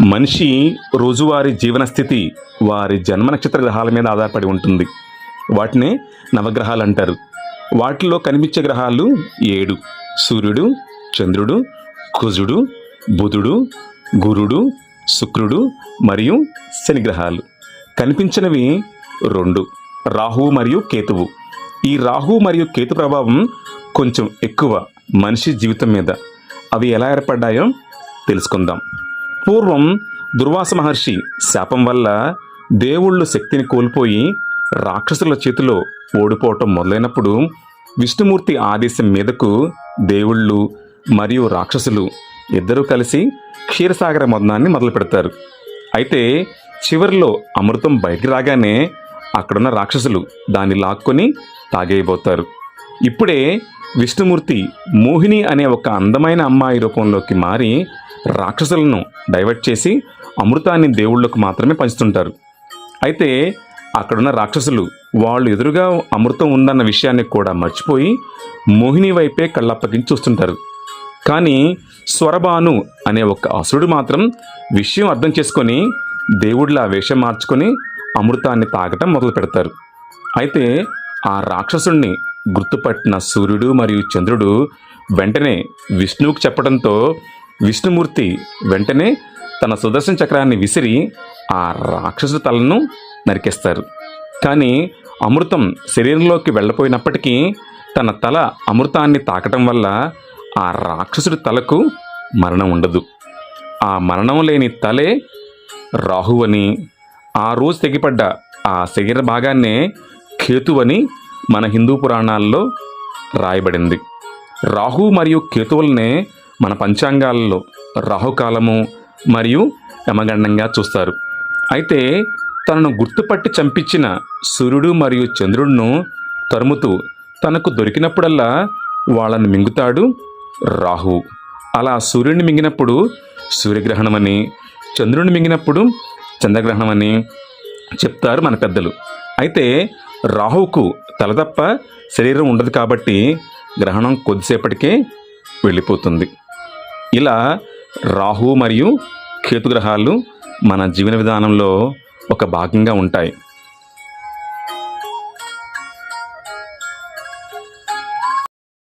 మనిషి రోజువారీ జీవన స్థితి వారి జన్మ నక్షత్ర గ్రహాల మీద ఆధారపడి ఉంటుంది. వాటినే నవగ్రహాలు అంటారు. వాటిలో కనిపించే గ్రహాలు ఏడు. సూర్యుడు చంద్రుడు కుజుడు బుధుడు గురుడు శుక్రుడు మరియు శని గ్రహాలు. కనిపించినవి రెండు రాహు మరియు కేతువు. ఈ రాహు మరియు కేతు ప్రభావం కొంచెం ఎక్కువ మనిషి జీవితం మీద. అవి ఎలా ఏర్పడ్డాయో తెలుసుకుందాం. పూర్వం దుర్వాస మహర్షి శాపం వల్ల దేవుళ్ళు శక్తిని కోల్పోయి రాక్షసుల చేతిలో ఓడిపోవటం మొదలైనప్పుడు విష్ణుమూర్తి ఆదేశం మీదకు దేవుళ్ళు మరియు రాక్షసులు ఇద్దరూ కలిసి క్షీరసాగర మదనాన్ని మొదలు పెడతారు అయితే చివరిలో అమృతం బయటికి రాగానే అక్కడున్న రాక్షసులు దాన్ని లాక్కొని తాగేయబోతారు. ఇప్పుడే విష్ణుమూర్తి మోహిని అనే ఒక అందమైన అమ్మాయి రూపంలోకి మారి రాక్షసులను డైవర్ట్ చేసి అమృతాన్ని దేవుళ్ళకు మాత్రమే పంచుతుంటారు. అయితే అక్కడున్న రాక్షసులు వాళ్ళు ఎదురుగా అమృతం ఉందన్న విషయాన్ని కూడా మర్చిపోయి మోహిని వైపే కళ్ళప్పగించి చూస్తుంటారు. కానీ స్వరబాను అనే ఒక అసురుడు మాత్రం విషయం అర్థం చేసుకొని దేవుళ్ళ వేషం మార్చుకొని అమృతాన్ని తాగటం మొదలు పెడతారు. అయితే ఆ రాక్షసుణ్ణి గుర్తుపట్టిన సూర్యుడు మరియు చంద్రుడు వెంటనే విష్ణువుకు చెప్పడంతో విష్ణుమూర్తి వెంటనే తన సుదర్శన చక్రాన్ని విసిరి ఆ రాక్షసు తలను నరికేస్తారు. కానీ అమృతం శరీరంలోకి వెళ్ళపోయినప్పటికీ తన తల అమృతాన్ని తాకటం వల్ల ఆ రాక్షసుడి తలకు మరణం ఉండదు. ఆ మరణం లేని తలే రాహువని ఆ రోజు తెగిపడ్డ ఆ శరీర భాగాన్నే కేతువని మన హిందూ పురాణాల్లో రాయబడింది. రాహు మరియు కేతువులనే మన పంచాంగాలలో రాహుకాలము మరియు యమగండంగా చూస్తారు. అయితే తనను గుర్తుపట్టి చంపించిన సూర్యుడు మరియు చంద్రుడును తరుముతూ తనకు దొరికినప్పుడల్లా వాళ్ళని మింగుతాడు రాహు అలా సూర్యుడిని మింగినప్పుడు సూర్యగ్రహణమని చంద్రుడిని మింగినప్పుడు చంద్రగ్రహణమని చెప్తారు మన పెద్దలు. అయితే రాహువుకు తల తప్ప శరీరం ఉండదు కాబట్టి గ్రహణం కొద్దిసేపటికే వెళ్ళిపోతుంది. ఇలా రాహు మరియు కేతు గ్రహాలు మన జీవన విధానంలో ఒక భాగంగా ఉంటాయి.